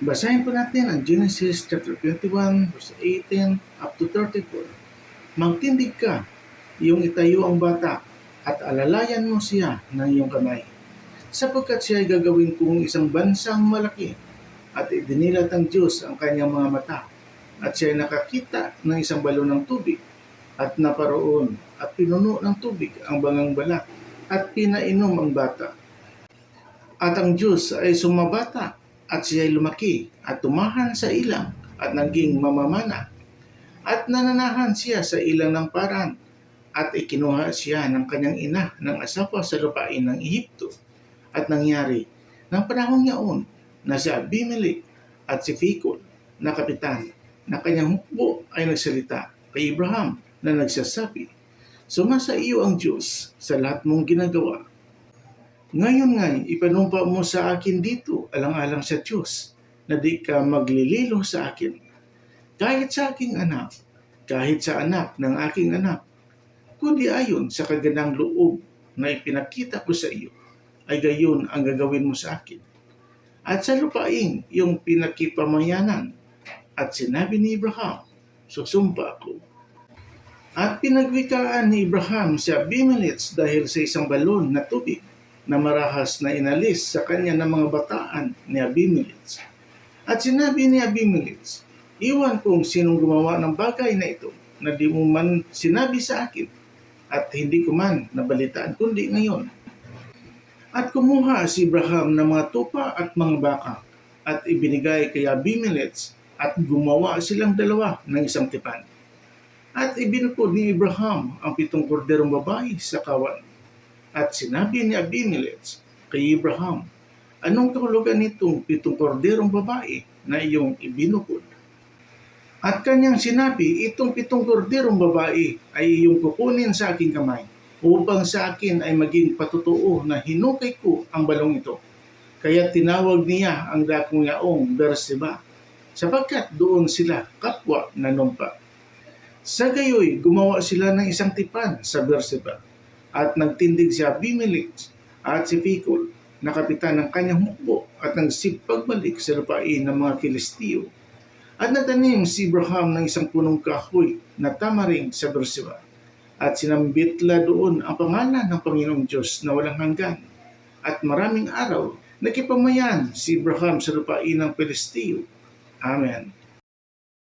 Basahin po natin ang Genesis chapter 21, verse 18 up to 34. Magtindig ka, iyong itayo ang bata, at alalayan mo siya ng iyong kamay. Sapagkat siya ay gagawin kong isang bansang malaki, at idinilat ng Diyos ang kanyang mga mata, at siya ay nakakita ng isang balon ng tubig, at naparoon, at pinuno ng tubig ang bangang balat, at pinainom ang bata. At ang Diyos ay sumabata at siya ay lumaki at tumahan sa ilang at naging mamamana. At nananahan siya sa ilang ng paran at ikinuha siya ng kanyang ina ng asawa sa lupain ng Ehipto. At nangyari ng panahong yaon na si Abimelech at si Phicol na kapitan na kanyang hukbo ay nagsalita kay Abraham na nagsasabi, Sumasa iyo ang Diyos sa lahat mong ginagawa ngayon nga, ipanumpa mo sa akin dito, alang-alang sa Diyos, na di ka maglililo sa akin. Kahit sa aking anak, kahit sa anak ng aking anak, kundi ayon sa kagandang loob na ipinakita ko sa iyo, ay gayon ang gagawin mo sa akin. At sa lupain, yung pinakipamayanan, at sinabi ni Abraham, susumpa ako. At pinagwikaan ni Abraham si Abimelech dahil sa isang balon na tubig na marahas na inalis sa kanya ng mga bataan ni Abimelech. At sinabi ni Abimelech, Iwan kung sinong gumawa ng bagay na ito na di mo man sinabi sa akin at hindi ko man nabalitaan kundi ngayon. At kumuha si Abraham ng mga tupa at mga baka at ibinigay kay Abimelech at gumawa silang dalawa ng isang tipan. At ibinukod ni Abraham ang pitong korderong babae sa kawan at sinabi ni Abimelech kay Abraham, Anong kahulugan nitong pitong korderong babae na iyong ibinukod? At kanyang sinabi, itong pitong korderong babae ay iyong kukunin sa aking kamay upang sa akin ay maging patutuo na hinukay ko ang balong ito. Kaya tinawag niya ang dakong yaong Berseba sapagkat doon sila kapwa nanumpa. Sa gayoy, gumawa sila ng isang tipan sa Berseba at nagtindig si Abimelech at si Phicol na kapitan ng kanyang hukbo at nagsipagbalik sa lupain ng mga Filisteo. At natanim si Abraham ng isang punong kahoy na tamaring sa Berseba. At sinambitla doon ang pangalan ng Panginoong Diyos na walang hanggan. At maraming araw, nakipamayan si Abraham sa lupain ng Filisteo. Amen.